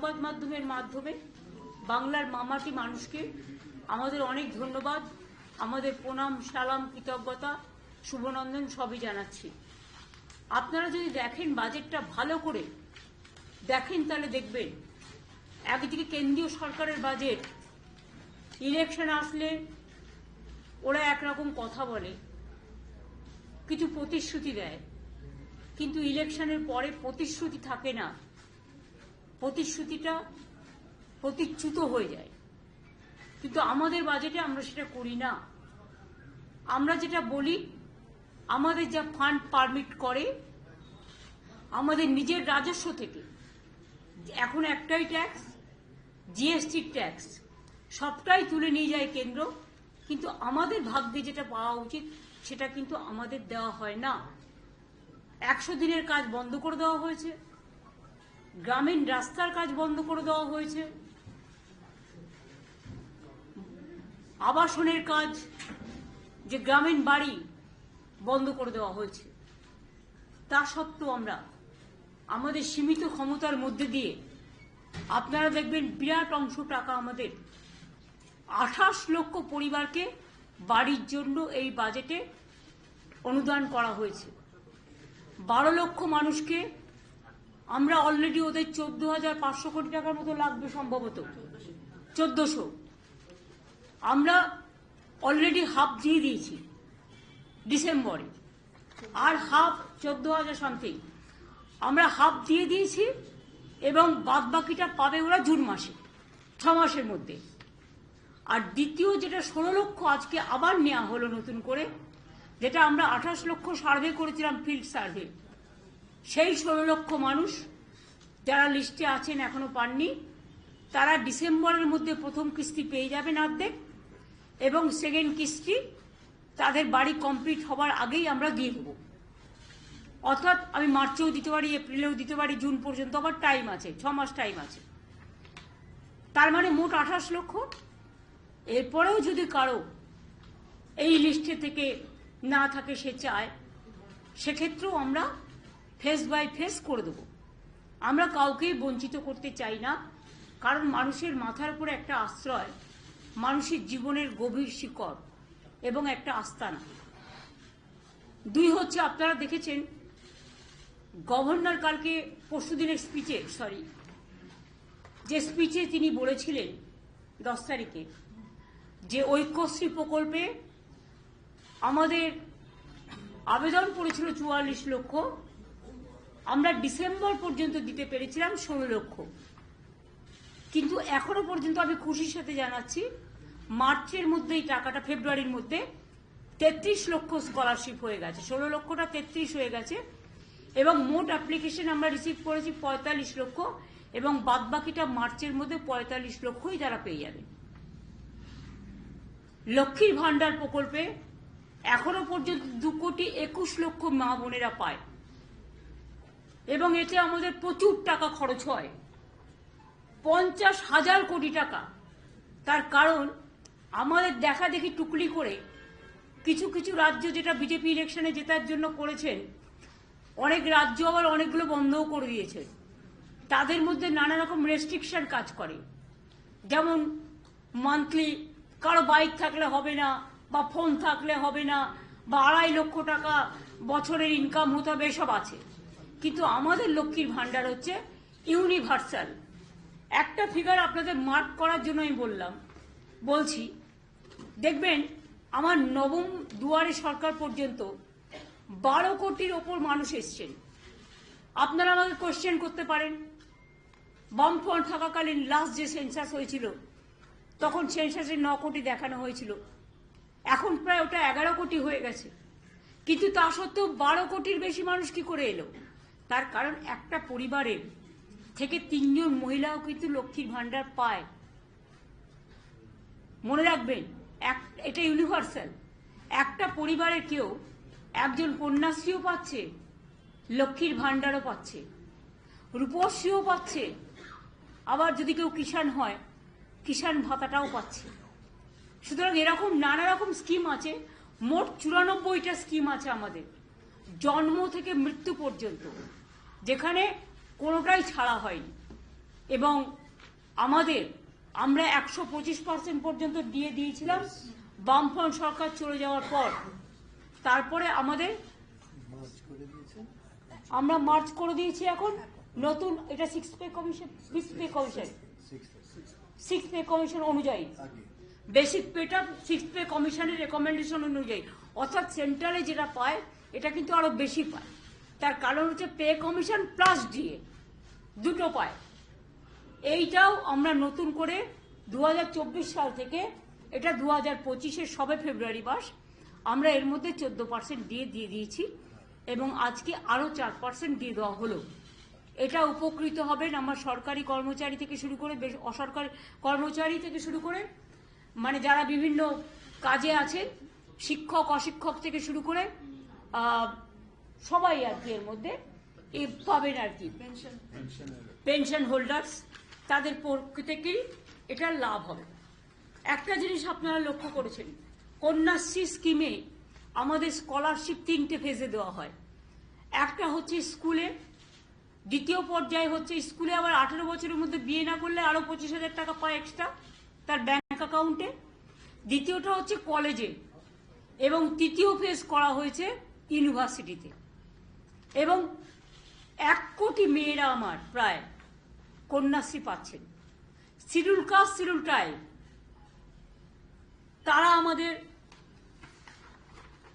সংবাদ মাধ্যমের মাধ্যমে বাংলার মামাটি মানুষকে আমাদের অনেক ধন্যবাদ, আমাদের প্রণাম, সালাম, কৃতজ্ঞতা, শুভনন্দন সবই জানাচ্ছি। আপনারা যদি দেখেন বাজেটটা ভালো করে, দেখেন তাহলে দেখবেন একদিকে কেন্দ্রীয় সরকারের বাজেট, ইলেকশন আসলে ওরা একরকম কথা বলে, কিছু প্রতিশ্রুতি দেয়, কিন্তু ইলেকশনের পরে প্রতিশ্রুতি থাকে না। প্রতিশ্রুতিটা প্রতিচ্যুত হয়ে যায়। কিন্তু আমাদের বাজেটে আমরা সেটা করি না। আমরা যেটা বলি, আমাদের যা ফান্ড পারমিট করে, আমাদের নিজের রাজস্ব থেকে, এখন একটাই ট্যাক্স জিএসটি ট্যাক্স সবটাই তুলে নিয়ে যায় কেন্দ্র। কিন্তু আমাদের ভাগ্যে যেটা পাওয়া উচিত, সেটা কিন্তু আমাদের দেওয়া হয় না। একশো দিনের কাজ বন্ধ করে দেওয়া হয়েছে। গ্রামীণ রাস্তার কাজ বন্ধ করে দেওয়া হয়েছে। আবাসনের কাজ যে গ্রামীণ বাড়ি বন্ধ করে দেওয়া হয়েছে, তা সত্ত্বেও আমরা আমাদের সীমিত ক্ষমতার মধ্যে দিয়ে আপনারা দেখবেন বিরাট অংশ টাকা আমাদের আঠাশ লক্ষ পরিবারকে বাড়ির জন্য এই বাজেটে অনুদান করা হয়েছে। বারো লক্ষ মানুষকে আমরা অলরেডি ওদের চোদ্দ হাজার পাঁচশো কোটি টাকার মতো লাগবে সম্ভবত। চোদ্দশো। আমরা অলরেডি হাফ দিয়ে দিয়েছি ডিসেম্বরে। আর হাফ চোদ্দ হাজার সামথিং আমরা হাফ দিয়ে দিয়েছি এবং বাদ বাকিটা পাবে ওরা জুন মাসে, ছ মাসের মধ্যে। আর দ্বিতীয় যেটা ষোলো লক্ষ আজকে আবার নেওয়া হলো নতুন করে, যেটা আমরা আঠাশ লক্ষ সার্ভে করেছিলাম ফিল্ড সার্ভে। সেই ষোলো লক্ষ মানুষ যারা লিস্টে আছেন, এখনও পাননি, তারা ডিসেম্বরের মধ্যে প্রথম কিস্তি পেয়ে যাবেন অর্ধেক, এবং সেকেন্ড কিস্তি তাদের বাড়ি কমপ্লিট হবার আগেই আমরা দিয়ে দেবো। অর্থাৎ আমি মার্চেও দিতে পারি, এপ্রিলেও দিতে পারি, জুন পর্যন্ত, আবার টাইম আছে, ছ মাস টাইম আছে। তার মানে মোট আঠাশ লক্ষ। এরপরেও যদি কারও এই লিস্টে থেকে না থাকে, সে চায়, সেক্ষেত্রেও আমরা ফেস বাই ফেস করে দেবো। আমরা কাউকেই বঞ্চিত করতে চাই না, কারণ মানুষের মাথার উপরে একটা আশ্রয় মানুষের জীবনের গভীর শিকড় এবং একটা আস্তানা। দুই হচ্ছে, আপনারা দেখেছেন, গভর্নর কালকে পরশুদিনের স্পিচে সরি যে স্পিচে তিনি বলেছিলেন দশ তারিখে যে ঐক্যশ্রী প্রকল্পে আমাদের আবেদন করেছিল চুয়াল্লিশ লক্ষ আমরা ডিসেম্বর পর্যন্ত দিতে পেরেছিলাম ষোলো লক্ষ। কিন্তু এখনও পর্যন্ত আমি খুশির সাথে জানাচ্ছি, মার্চের মধ্যে এই টাকাটা, ফেব্রুয়ারির মধ্যে তেত্রিশ লক্ষ স্কলারশিপ হয়ে গেছে। ষোলো লক্ষটা তেত্রিশ হয়ে গেছে এবং মোট অ্যাপ্লিকেশন আমরা রিসিভ করেছি পঁয়তাল্লিশ লক্ষ এবং বাদবাকিটা মার্চের মধ্যে পঁয়তাল্লিশ লক্ষই তারা পেয়ে যাবে। লক্ষ্মীর ভাণ্ডার প্রকল্পে এখনও পর্যন্ত দু কোটি একুশ লক্ষ মা বোনেরা পায়। এবং এতে আমাদের প্রচুর টাকা খরচ হয়। পঞ্চাশ হাজার কোটি টাকা। তার কারণ, আমাদের দেখা দেখি টুকলি করে কিছু কিছু রাজ্য যেটা বিজেপি ইলেকশনে জেতার জন্য করেছেন, অনেক রাজ্য আবার অনেকগুলো বন্ধও করে দিয়েছে। তাদের মধ্যে নানা রকম রেস্ট্রিকশন কাজ করে। যেমন মান্থলি কারও বাইক থাকলে হবে না, বা ফোন থাকলে হবে না, বা আড়াই লক্ষ টাকা বছরের ইনকাম হতে হবে, এসব আছে। কিন্তু আমাদের লক্ষ্মীর ভাণ্ডার হচ্ছে ইউনিভার্সাল একটা ফিগার আপনাদের মার্ক করার জন্য আমি বললাম। বলছি, দেখবেন আমার নবম দুয়ারে সরকার পর্যন্ত বারো কোটির ওপর মানুষ এসছেন। আপনারা আমাকে কোশ্চেন করতে পারেন। বামফ্রন্ট থাকাকালীন লাস্ট যে সেন্সাস হয়েছিল, তখন সেন্সাসে ন কোটি দেখানো হয়েছিল। এখন প্রায় ওটা এগারো কোটি হয়ে গেছে। কিন্তু তা সত্ত্বেও বারো কোটির বেশি মানুষ কি করে এলো? তার কারণ একটা পরিবারের থেকে তিনজন মহিলাও কিন্তু লক্ষ্মীর ভাণ্ডার পায়। মনে রাখবেন, এক, এটা ইউনিভার্সাল একটা পরিবারের কেউ একজন কন্যাশ্রীও পাচ্ছে, লক্ষ্মীর ভাণ্ডারও পাচ্ছে, রূপশ্রীও পাচ্ছে, আবার যদি কেউ কিষাণ হয়, কিষাণ ভাতাটাও পাচ্ছে। সুতরাং এরকম নানা রকম স্কিম আছে, মোট চুরানব্বইটা স্কিম আছে আমাদের, জন্ম থেকে মৃত্যু পর্যন্ত। যেখানে কোনোটাই ছাড়া হয়নি। এবং আমাদের, আমরা একশো পঁচিশ পার্সেন্ট পর্যন্ত দিয়ে দিয়েছিলাম। বামফ্রন্ট সরকার চলে যাওয়ার পর, তারপরে আমাদের আমরা মার্চ করে দিয়েছি এখন। নতুন, এটা six pay commission fifth pay commission six six pay commission অনুযায়ী। বেসিক পেটা সিক্স পে কমিশনের রেকমেন্ডেশন অনুযায়ী। অর্থাৎ সেন্ট্রালে যেটা পায়, এটা কিন্তু আরও বেশি পায়। তার কারণ হচ্ছে পে কমিশন প্লাস ডিএ দুটো পায়। এইটাও আমরা নতুন করে দু হাজার চব্বিশ সাল থেকে, এটা দু হাজার পঁচিশের সবে ফেব্রুয়ারি মাস, আমরা এর মধ্যে চোদ্দ পার্সেন্ট দিয়ে দিয়ে দিয়েছি এবং আজকে আরও চার পার্সেন্ট দিয়ে দেওয়া হলো। এটা উপকৃত হবেন আমার সরকারি কর্মচারী থেকে শুরু করে অসরকারি কর্মচারী থেকে শুরু করে মানে যারা বিভিন্ন কাজে আছেন, শিক্ষক, অশিক্ষক থেকে শুরু করে সবাই আর কি এর মধ্যে এ পাবেন আর কি। পেনশন হোল্ডার্স তাদের প্রত্যেকেই এটা লাভ হবে। একটা জিনিস আপনারা লক্ষ্য করেছেন কন্যাশ্রী স্কিমে আমাদের স্কলারশিপ তিনটে ফেজে দেওয়া হয়। একটা হচ্ছে স্কুলে দ্বিতীয় পর্যায়ে হচ্ছে স্কুলে আবার আঠেরো বছরের মধ্যে বিয়ে না করলে আরও পঁচিশ হাজার টাকা পায় এক্সট্রা তার ব্যাংক অ্যাকাউন্টে দ্বিতীয়টা হচ্ছে কলেজে এবং তৃতীয় ফেজ করা হয়েছে ইউনিভার্সিটিতে এবং এক কোটি মেয়েরা আমার প্রায় কন্যাশ্রী পাচ্ছেন। শিডিউল কাস্ট, শিডিউল ট্রাইব, তারা আমাদের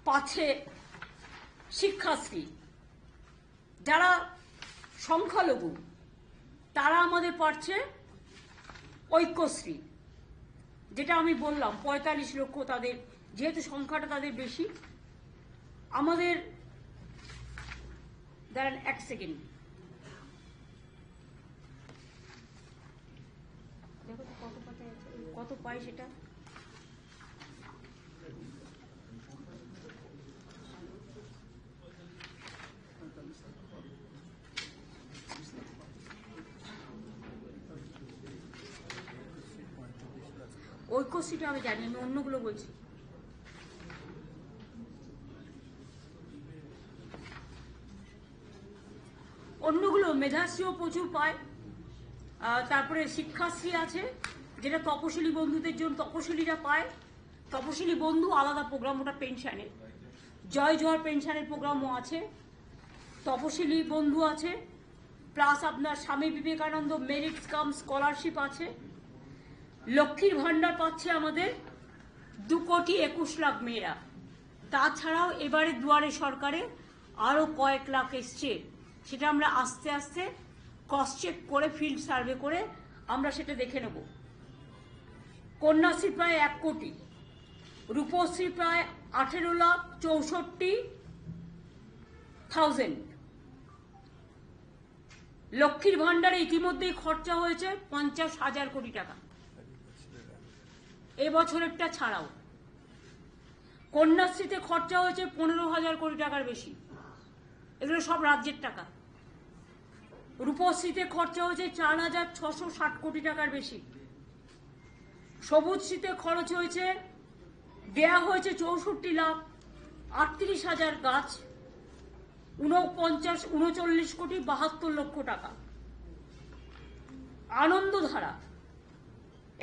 পাচ্ছে শিক্ষাশ্রী। যারা সংখ্যালঘু, তারা আমাদের পাচ্ছে ঐক্যশ্রী। যেটা আমি বললাম, পঁয়তাল্লিশ লক্ষ তাদের, যেহেতু সংখ্যাটা তাদের বেশি, আমাদের দাঁড়ান এক সেকেন্ড। দেখো কত পাতায় আছে কত পাই সেটা? ঐক্যশ্রীটা আমি জানি, আমি অন্যগুলো বলছি অন্যগুলো মেধাশ্রীও প্রচুর পায়। তারপরে শিক্ষাশ্রী আছে, যেটা তপশিলি বন্ধুদের জন্য তপশিলিরা পায়। তপশিলি বন্ধু আলাদা প্রোগ্রাম ওটা পেনশনের জয় জয় পেনশনের প্রোগ্রামও আছে। তপশিলি বন্ধু আছে। প্লাস আপনার স্বামী বিবেকানন্দ মেরিট কাম স্কলারশিপ আছে। লক্ষ্মীর ভান্ডার পাচ্ছে আমাদের দু কোটি একুশ লাখ মেয়েরা। তাছাড়াও এবারে দুয়ারে সরকারে আরও কয়েক লাখ এসছে। সেটা আমরা আস্তে আস্তে ক্রস চেক করে ফিল্ড সার্ভে করে আমরা সেটা দেখে নেব। কন্যাশ্রী প্রায় এক কোটি, রূপশ্রী প্রায় আঠেরো লাখ চৌষট্টি থাউজেন্ড লক্ষ্মীর ভান্ডারে ইতিমধ্যেই খরচা হয়েছে পঞ্চাশ হাজার কোটি টাকা। এবছরেরটা ছাড়াও কন্যাশ্রীতে খরচা হয়েছে পনেরো হাজার কোটি টাকার বেশি। এগুলো সব রাজ্যের টাকা। রূপশ্রীতে খরচা হয়েছে চার হাজার ছশো ষাট কোটি টাকার বেশি। সবুজশ্রীতে খরচ হয়েছে, দেয়া হয়েছে চৌষট্টি লাখ আটত্রিশ হাজার গাছ, উনপঞ্চাশ, উনচল্লিশ কোটি বাহাত্তর লক্ষ টাকা। আনন্দধারা,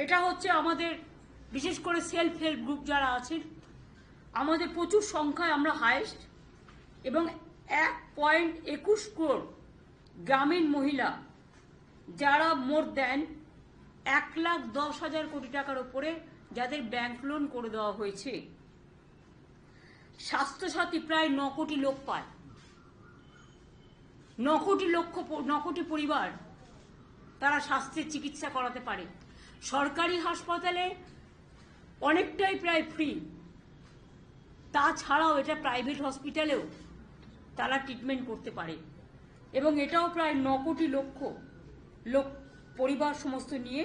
এটা হচ্ছে আমাদের, বিশেষ করে সেলফ হেল্প গ্রুপ যারা আছেন, আমাদের প্রচুর সংখ্যায় আমরা হায়েস্ট এবং এক পয়েন্ট একুশ ক্রোড় গ্রামীণ মহিলা, যারা মোর দেন এক লাখ দশ হাজার কোটি টাকার উপরে যাদের ব্যাংক লোন করে দেওয়া হয়েছে। স্বাস্থ্যসাথী প্রায় ন কোটি লোক পায়। ন কোটি লক্ষ, ন কোটি পরিবার তারা স্বাস্থ্যের চিকিৎসা করাতে পারে। সরকারি হাসপাতালে অনেকটাই প্রায় ফ্রি তাছাড়াও এটা প্রাইভেট হসপিটালেও তারা ট্রিটমেন্ট করতে পারে। এবং এটাও প্রায় ন কোটি লক্ষ লোক পরিবার সমস্ত নিয়ে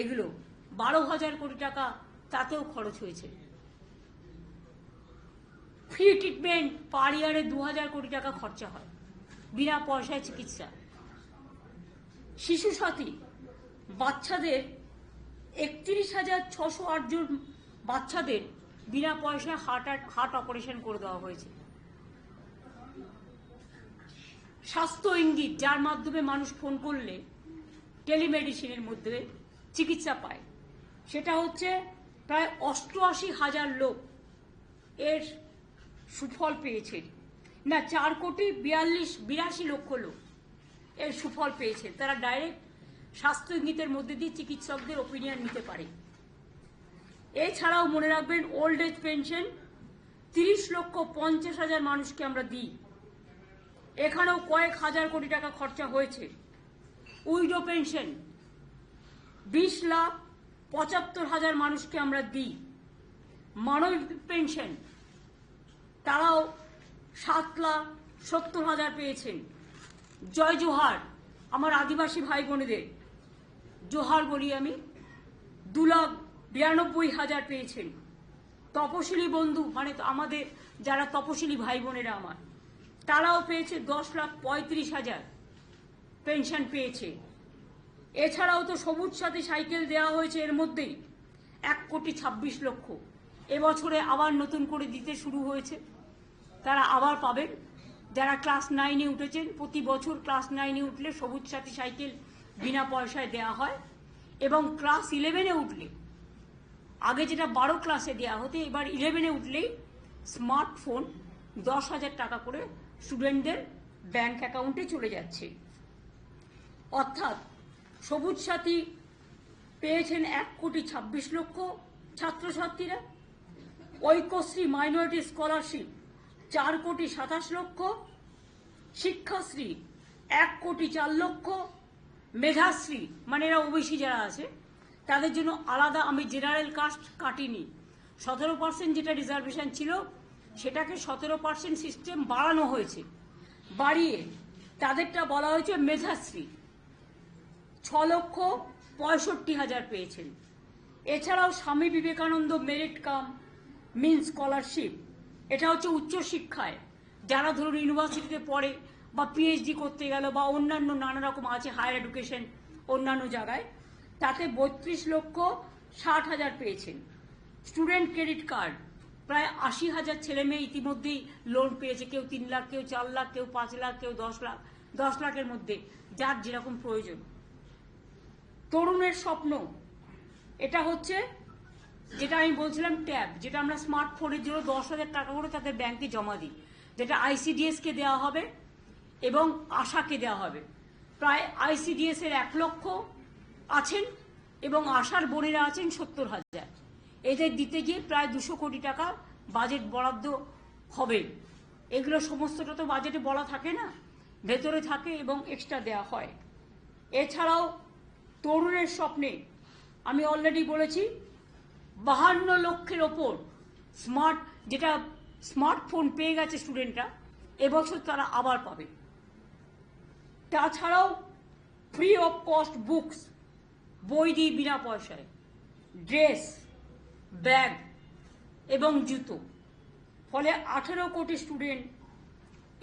এগুলো বারো হাজার কোটি টাকা তাতেও খরচ হয়েছে। ফ্রি ট্রিটমেন্ট পার ইয়ারে দু হাজার কোটি টাকা খরচা হয়, বিনা পয়সায় চিকিৎসা। শিশু সাথী বাচ্চাদের একত্রিশ হাজার ছশো জন বাচ্চাদের বিনা পয়সায় হার্ট হার্ট অপারেশন করে দেওয়া হয়েছে। স্বাস্থ্য ইঙ্গিত যার মাধ্যমে মানুষ ফোন করলে টেলিমেডিসিনের মধ্যে চিকিৎসা পায়। সেটা হচ্ছে প্রায় অষ্টআশি হাজার লোক এর সুফল পেয়েছে না, চার কোটি বিয়াল্লিশ, বিরাশি লক্ষ লোক এর সুফল পেয়েছে তারা ডাইরেক্ট স্বাস্থ্য ইঙ্গিতের মধ্যে দিয়ে চিকিৎসকদের ওপিনিয়ন নিতে পারে। এছাড়াও মনে রাখবেন ওল্ড এজ পেনশন তিরিশ লক্ষ পঞ্চাশ হাজার মানুষকে আমরা দিই। এখানেও কয়েক হাজার কোটি টাকা খরচা হয়েছে। Widow pension. বিশ লাখ পঁচাত্তর হাজার মানুষকে আমরা দিই। মানবিক পেনশন। তারাও সাত লাখ সত্তর হাজার পেয়েছেন। জয় জোহার, আমার আদিবাসী ভাই বোনেদের জোহার বলি আমি, দু লাখ বিরানব্বই হাজার পেয়েছেন। তপশিলি বন্ধু মানে আমাদের যারা তপশিলি ভাই বোনেরা আমার। তারাও পেয়েছে দশ লাখ পঁয়ত্রিশ হাজার। পেনশন পেয়েছে। এছাড়াও তো সবুজ সাথে সাইকেল দেওয়া হয়েছে এর মধ্যেই এক কোটি ছাব্বিশ লক্ষ। এবছরে আবার নতুন করে দিতে শুরু হয়েছে। তারা আবার পাবেন। যারা ক্লাস নাইনে উঠেছেন, প্রতি বছর ক্লাস নাইনে উঠলে সবুজ সাথী সাইকেল বিনা পয়সায় দেওয়া হয় এবং ক্লাস ইলেভেনে উঠলে, আগে যেটা বারো ক্লাসে দেওয়া হতো, এবার ইলেভেনে উঠলেই স্মার্টফোন দশ হাজার টাকা করে স্টুডেন্টদের ব্যাংক অ্যাকাউন্টে চলে যাচ্ছে। অর্থাৎ সবুজ সাথী পেয়েছেন এক কোটি ছাব্বিশ লক্ষ ছাত্রছাত্রীরা। ঐক্যশ্রী মাইনরিটি স্কলারশিপ চার কোটি সাতাশ লক্ষ। শিক্ষাশ্রী এক কোটি চার লক্ষ। মেধাশ্রী মানে এরা ওবিসি যারা আছে, তাদের জন্য আলাদা আমি জেনারেল কাস্ট কাটিনি। সতেরো পার্সেন্ট যেটা রিজার্ভেশন ছিল সেটাকে সতেরো পার্সেন্ট সিস্টেম বাড়ানো হয়েছে। বাড়িয়ে তাদেরটা বলা হয়েছে মেধাশ্রী। ছ লক্ষ পঁয়ষট্টি হাজার পেয়েছেন। এছাড়াও Swami Vivekananda merit cum means scholarship. এটা হচ্ছে উচ্চশিক্ষায়। যারা ধরুন ইউনিভার্সিটিতে পড়ে বা পিএইচডি করতে গেল বা অন্যান্য নানা রকম আছে হায়ার এডুকেশন অন্যান্য জায়গায়, তাতে বত্রিশ লক্ষ ষাট হাজার পেয়েছেন। স্টুডেন্ট ক্রেডিট কার্ড প্রায় আশি হাজার ছেলে মেয়ে ইতিমধ্যেই লোন পেয়েছে। কেউ তিন লাখ, কেউ চার লাখ, কেউ পাঁচ লাখ, কেউ দশ লাখ, দশ লাখের মধ্যে, যার যেরকম প্রয়োজন। তরুণের স্বপ্ন, এটা হচ্ছে যেটা আমি বলছিলাম ট্যাব, যেটা আমরা স্মার্টফোনের জন্য দশ হাজার টাকা করে তাদের ব্যাংকে জমা দিই। যেটা আইসিডিএস কে দেওয়া হবে এবং আশাকে দেওয়া হবে। প্রায় আইসিডিএস এর এক লক্ষ আছেন এবং আশার বোনেরা আছেন সত্তর হাজার। এদের দিতে গিয়ে প্রায় দুশো কোটি টাকা বাজেট বরাদ্দ হবে। এগুলো সমস্তটা তো বাজেটে বলা থাকে না, ভেতরে থাকে এবং এক্সট্রা দেওয়া হয়। এছাড়াও তরুণের স্বপ্নে আমি অলরেডি বলেছি, বাহান্ন লক্ষের ওপর স্মার্ট যেটা স্মার্টফোন পেয়ে গেছে স্টুডেন্টরা এবছর তারা আবার পাবে। তাছাড়াও ফ্রি অফ কস্ট বুকস বই দিই বিনা পয়সায় ড্রেস ব্যাগ এবং জুতো। ফলে আঠেরো কোটি স্টুডেন্ট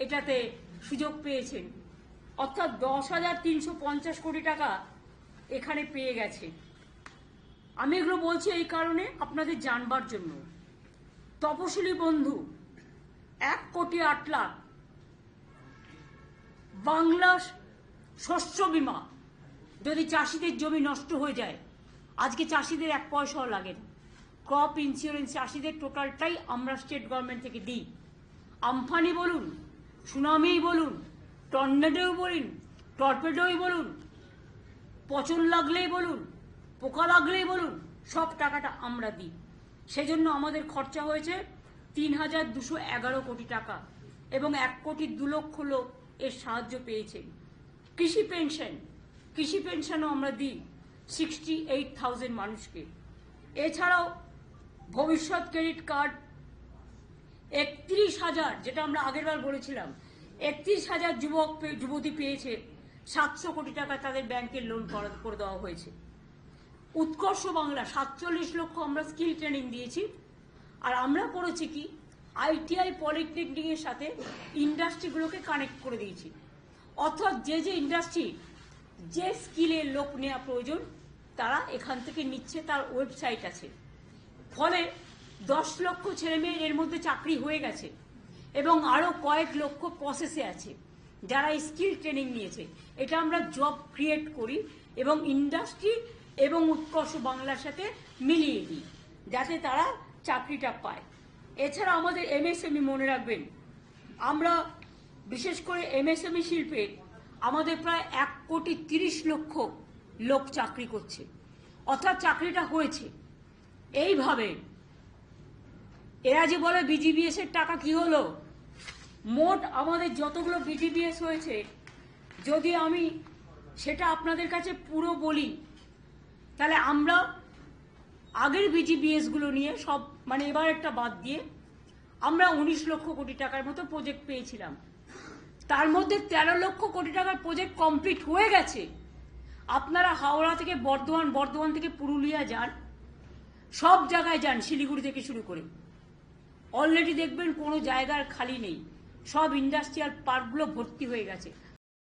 এটাতে সুযোগ পেয়েছেন। অর্থাৎ দশ হাজার তিনশো পঞ্চাশ কোটি টাকা এখানে পেয়ে গেছে। আমি এগুলো বলছি এই কারণে আপনাদের জানবার জন্য। তপশিলি বন্ধু, এক কোটি আট লাখ। বাংলা শস্য বীমা। যদি চাষিদের জমি নষ্ট হয়ে যায়, আজকে চাষিদের এক পয়সাও লাগে না। ক্রপ ইন্স্যুরেন্স চাষিদের টোটালটাই আমরা স্টেট গভর্নমেন্ট থেকে দিই। আমফানি বলুন সুনামি বলুন টর্নেডোই বলুন টর্পেডোই বলুন, পচন লাগলেই বলুন, পোকা লাগলেই বলুন, সব টাকাটা আমরা দিই। সেজন্য আমাদের খরচা হয়েছে তিন হাজার দুশো এগারো কোটি টাকা এবং এক কোটি দু লক্ষ লোক এর সাহায্য পেয়েছেন কৃষি পেনশন, কৃষি পেনশনও আমরা দিই সিক্সটি এইট থাউজেন্ড মানুষকে। এছাড়াও ভবিষ্যৎ ক্রেডিট কার্ড একত্রিশ হাজার, যেটা আমরা আগেরবার বলেছিলাম, একত্রিশ হাজার যুবক যুবতী পেয়েছে, সাতশো কোটি টাকা তাদের ব্যাংকের লোন করে দেওয়া হয়েছে। উৎকর্ষ বাংলা, সাতচল্লিশ লক্ষ আমরা স্কিল ট্রেনিং দিয়েছি। আর আমরা করেছি কি? আইটিআই পলিটেকনিকের সাথে ইন্ডাস্ট্রিগুলোকে কানেক্ট করে দিয়েছি। অর্থাৎ যে যে ইন্ডাস্ট্রি, যে স্কিলের লোক নেওয়া প্রয়োজন, তারা এখান থেকে নিচ্ছে, তার ওয়েবসাইট আছে। ফলে দশ লক্ষ ছেলে মেয়ের এর মধ্যে চাকরি হয়ে গেছে এবং আরও কয়েক লক্ষ প্রসেসে আছে, যারা স্কিল ট্রেনিং নিয়েছে। এটা আমরা জব ক্রিয়েট করি এবং ইন্ডাস্ট্রি এবং উৎকর্ষ বাংলার সাথে মিলিয়ে দিই, যাতে তারা চাকরিটা পায়। এছাড়া আমাদের এমএসএমই মনে রাখবেন, আমরা বিশেষ করে এমএসএমই শিল্পে আমাদের প্রায় এক কোটি তিরিশ লক্ষ লোক চাকরি করছে। অর্থাৎ চাকরিটা হয়েছে। এইভাবে। এরা যে বলে বিজিবিএস এর টাকা কি হলো? মোট আমাদের যতগুলো বিজিবিএস হয়েছে, যদি আমি সেটা আপনাদের কাছে পুরো বলি, তাহলে আমরা আগের বিজিবিএসগুলো নিয়ে সব মানে এবার একটা বাদ দিয়ে আমরা উনিশ লক্ষ কোটি টাকার মতো প্রজেক্ট পেয়েছিলাম। তার মধ্যে তেরো লক্ষ কোটি টাকার প্রজেক্ট কমপ্লিট হয়ে গেছে। আপনারা হাওড়া থেকে বর্ধমান বর্ধমান থেকে পুরুলিয়া যান সব জায়গায় যান, শিলিগুড়ি থেকে শুরু করে। অলরেডি দেখবেন কোনো জায়গার খালি নেই। সব ইন্ডাস্ট্রিয়াল পার্কগুলো ভর্তি হয়ে গেছে।